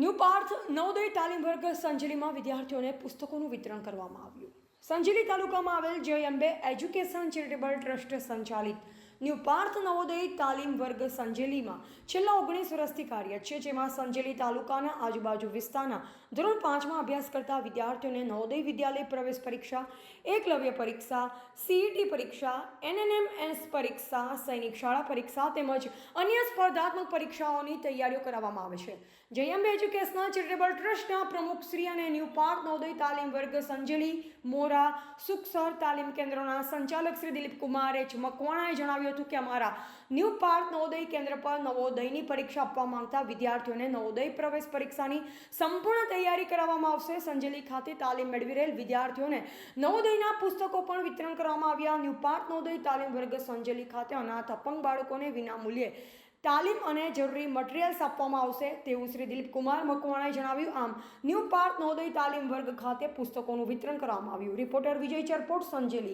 New Parth Navodaya તાલીમ વર્ગ સંજલીમાં વિદ્યાર્થીઓને પુસ્તકોનું વિતરણ કરવામાં આવ્યું. સંજલી તાલુકામાં આવેલ Jay Ambe education charitable trust સંચાલિત ન્યૂ પાર્થ નવોદય તાલીમ વર્ગ સંજેલીમાં છેલ્લા ઓગણીસ વર્ષથી કાર્યરત છે, જેમાં સંજેલી તાલુકાના આજુબાજુ વિસ્તારના ધોરણ પાંચમાં અભ્યાસ કરતા વિદ્યાર્થીઓને નવોદય વિદ્યાલય પ્રવેશ પરીક્ષા, એકલવ્ય પરીક્ષા સીઈટી પરીક્ષા એનએનએમએસ પરીક્ષા, સૈનિક શાળા પરીક્ષા તેમજ અન્ય સ્પર્ધાત્મક પરીક્ષાઓની તૈયારીઓ કરાવવામાં આવે છે. જયંબે એજ્યુકેશનલ ચેરિટેબલ ટ્રસ્ટના પ્રમુખ શ્રી અને ન્યૂ પાર્ક નવોદય તાલીમ વર્ગ સંજેલી મોરા સુખસર તાલીમ કેન્દ્રોના સંચાલક શ્રી દિલીપ કુમાર એચ મકવાણાએ જણાવ્યું હતું કે અમારા ન્યૂ પાર્ક નવોદય કેન્દ્ર પર નવોદયની પરીક્ષા આપવા માંગતા વિદ્યાર્થીઓને નવોદય પ્રવેશ પરીક્ષાની સંપૂર્ણ તૈયારી કરાવવામાં આવશે. સંજેલી ખાતે તાલીમ મેળવી રહેલ વિદ્યાર્થીઓને નવોદયના પુસ્તકો પણ વિતરણ કરવામાં આવ્યા. ન્યૂ પાર્ક નવોદય તાલીમ વર્ગ સંજેલી ખાતે અનાથ અપંગ બાળકોને વિનામૂલ્યે તાલીમ અને જરૂરી મટીરિયલ્સ આપવામાં આવશે તેવું શ્રી દિલીપ કુમાર મકવાણાએ જણાવ્યું. આમ, ન્યૂ પાર્ક નવોદય તાલીમ વર્ગ ખાતે પુસ્તકોનું વિતરણ કરવામાં આવ્યું. રિપોર્ટર વિજય ચરપોટ, સંજેલી.